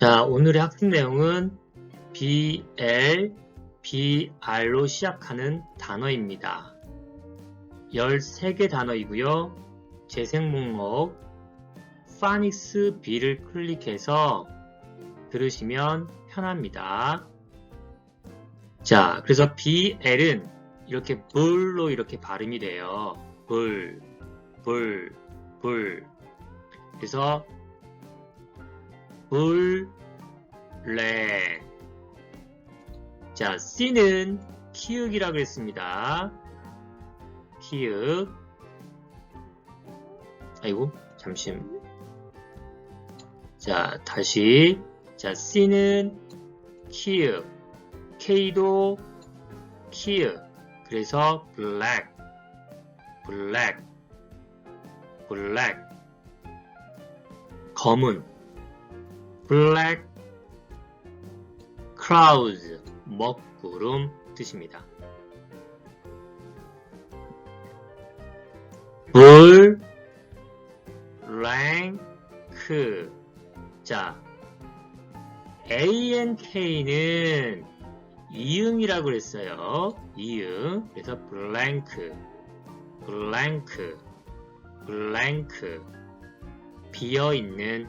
자, 오늘의 학습 내용은 BL, BR로 시작하는 단어입니다. 13개 단어이고요. 재생 목록 파닉스 B를 클릭해서 들으시면 편합니다. 자, 그래서 BL은 이렇게 불로 이렇게 발음이 돼요. 불, 불, 불. 그래서 불, 렌. 자, C는 키읔이라 그랬습니다. 키읔. 아이고, 잠시만. 자, 다시. 자, C는 키읔. K도 키읔. 그래서 black, black, black. 검은. black clouds 먹구름 뜻입니다. 불 랭크 자. ANK는 이응이라고 그랬어요. 이응. 그래서 blank blank blank 비어 있는.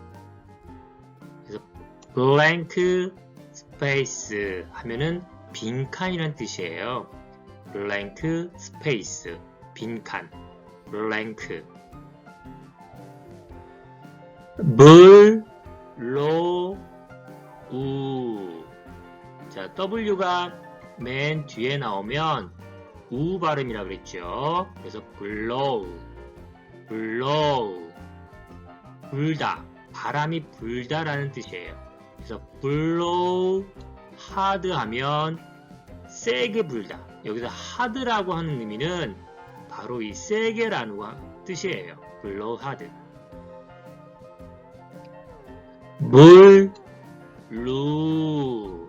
blank space 하면은 빈칸이란 뜻이에요. blank space 빈칸 blank 물, 로, 우. 자, W가 맨 뒤에 나오면 우 발음이라 그랬죠. 그래서 blow, blow, 불다, 바람이 불다라는 뜻이에요. 그래서 blow hard 하면 세게 불다. 여기서 hard라고 하는 의미는 바로 이 세게라는 뜻이에요. blow hard. 물, 루,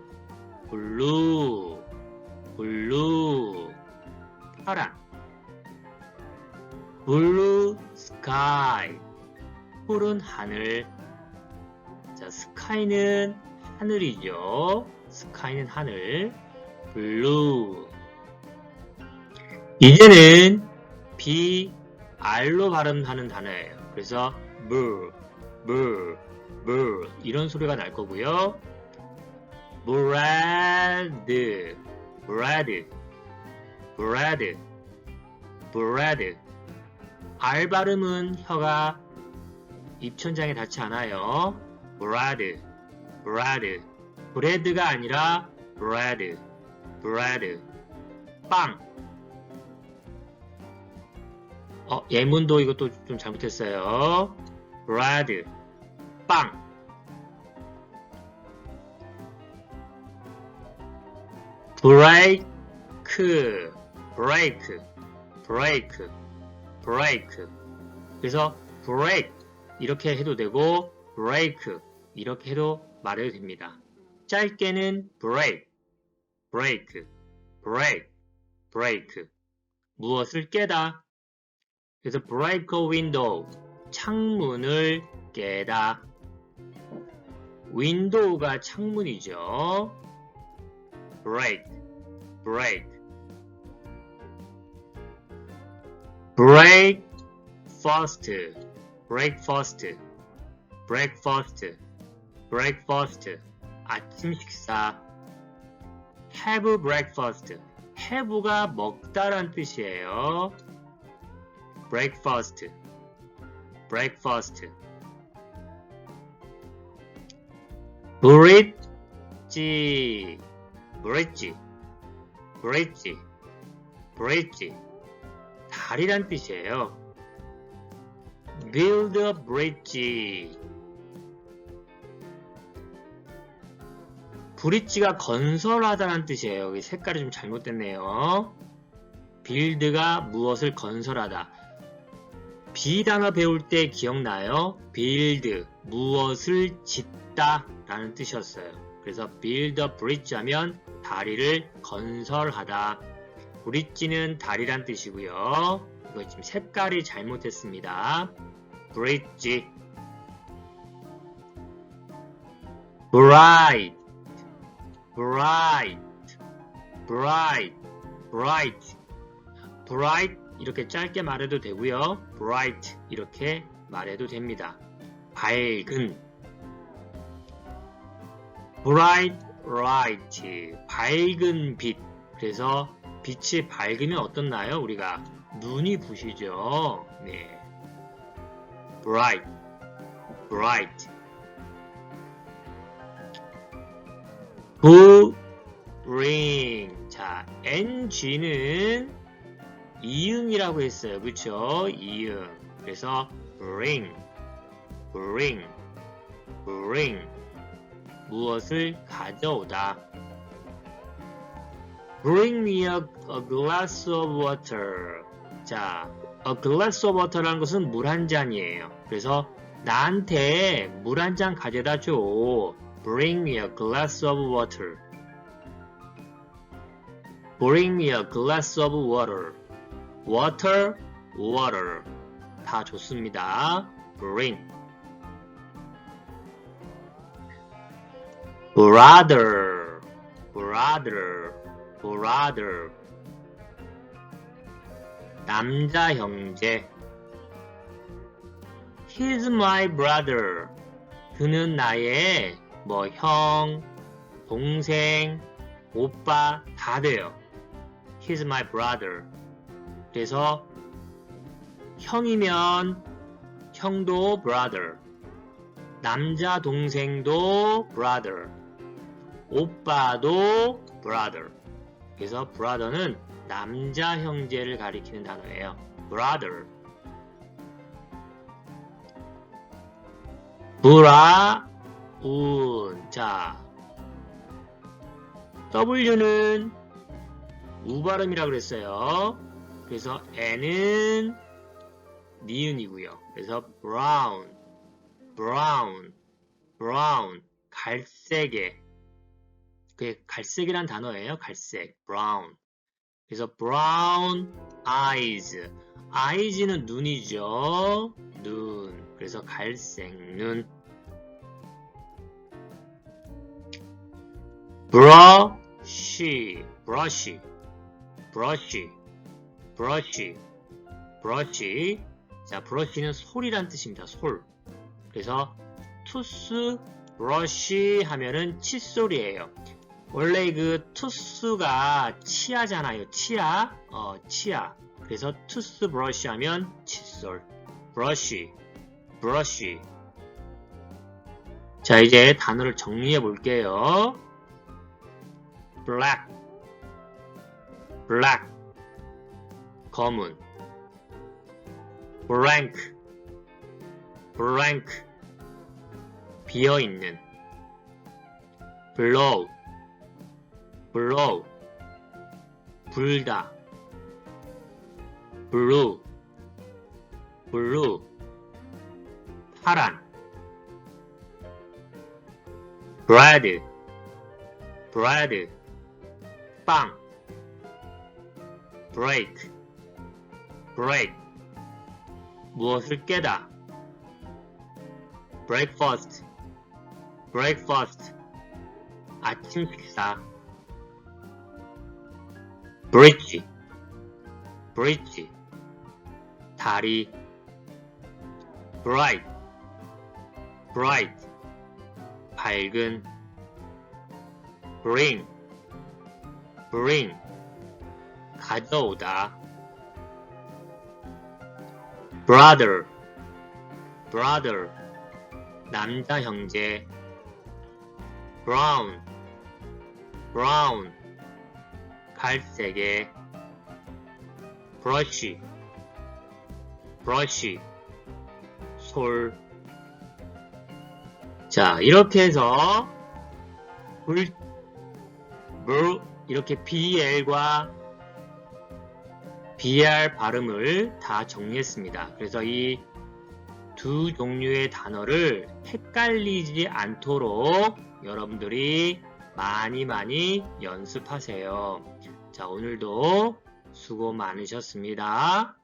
블루, 블루, 파란. 블루 스카이, 푸른 하늘. 자, 스카이는 하늘이죠. 스카이는 하늘. 블루. 이제는 B, R로 발음하는 단어예요. 그래서 물, 물, 물 이런 소리가 날 거고요. bread, bread, bread, bread. R 발음은 혀가 입천장에 닿지 않아요. Bread, bread. bread가 아니라 bread, bread. 빵. 어, 예문도 이것도 좀 잘못했어요. bread. 빵. break, break, break, break. 그래서 break 이렇게 해도 되고 break 이렇게 해도 말해도 됩니다. 짧게는 break, break, break, break. 무엇을 깨다. 그래서 break a window 창문을 깨다. 윈도우가 창문이죠. break, break. break fast, break fast, break fast, break fast. 아침 식사. have breakfast. have가 먹다란 뜻이에요. breakfast. breakfast. bridge, bridge, bridge, bridge. 다리란 뜻이에요. build a bridge. 브릿지가 건설하다는 뜻이에요. 여기 색깔이 좀 잘못됐네요. build가 무엇을 건설하다. 비단어 배울 때 기억나요? build, 무엇을 짓다 라는 뜻이었어요. 그래서 build a bridge 하면 다리를 건설하다. 브릿지는 다리란 뜻이고요. 이거 지금 색깔이 잘못했습니다. bridge. bright, bright, bright, bright, bright 이렇게 짧게 말해도 되고요. bright 이렇게 말해도 됩니다. 밝은 bright light 밝은 빛 그래서 빛이 밝으면 어떻나요? 우리가 눈이 부시죠. 네. bright bright bring 자 ng는 이응이라고 했어요. 그쵸? 이응 그래서 bring bring bring 무엇을 가져오다 bring me a, a glass of water 자 a glass of water라는 것은 물 한 잔이에요. 그래서 나한테 물 한 잔 가져다 줘. Bring me a glass of water. Bring me a glass of water. Water, water. 다 좋습니다. Bring. Brother, brother, brother. 남자 형제. He's my brother. 그는 나의 뭐 형, 동생, 오빠 다 돼요. He's my brother. 그래서 형이면 형도 brother. 남자 동생도 brother. 오빠도 brother. 그래서 brother는 남자 형제를 가리키는 단어예요. brother. 브라 운. 자, W는 우 발음이라고 그랬어요. 그래서 N은 니은이고요. 그래서 brown, brown, brown, 갈색의 그게 갈색이란 단어예요. 갈색, brown. 그래서 brown eyes. eyes는 눈이죠. 눈. 그래서 갈색 눈. Brush, brush, brush, brush, brush. 자, brush는 솔이란 뜻입니다. 솔. 그래서 투스 브러쉬 하면은 칫솔이에요. 원래 그 투스가 치아잖아요. 치아. 어, 치아. 그래서 투스 브러쉬 하면 칫솔. 브러쉬. 브러쉬. 자, 이제 단어를 정리해 볼게요. Black. black. 검은. blank. blank. 비어 있는. blow. blow 불다 blue blue 파란 bread bread 빵 break break 무엇을 깨다 breakfast breakfast 아침 식사 bridge, bridge, 다리, bright, bright, 밝은, bring, bring, 가져오다, brother, brother, 남자 형제, brown, brown, 갈색의 브러쉬 브러쉬 솔 자, 이렇게 해서 불, 물, 이렇게 BL과 BR 발음을 다 정리했습니다. 그래서 이 두 종류의 단어를 헷갈리지 않도록 여러분들이 많이 많이 연습하세요. 자, 오늘도 수고 많으셨습니다.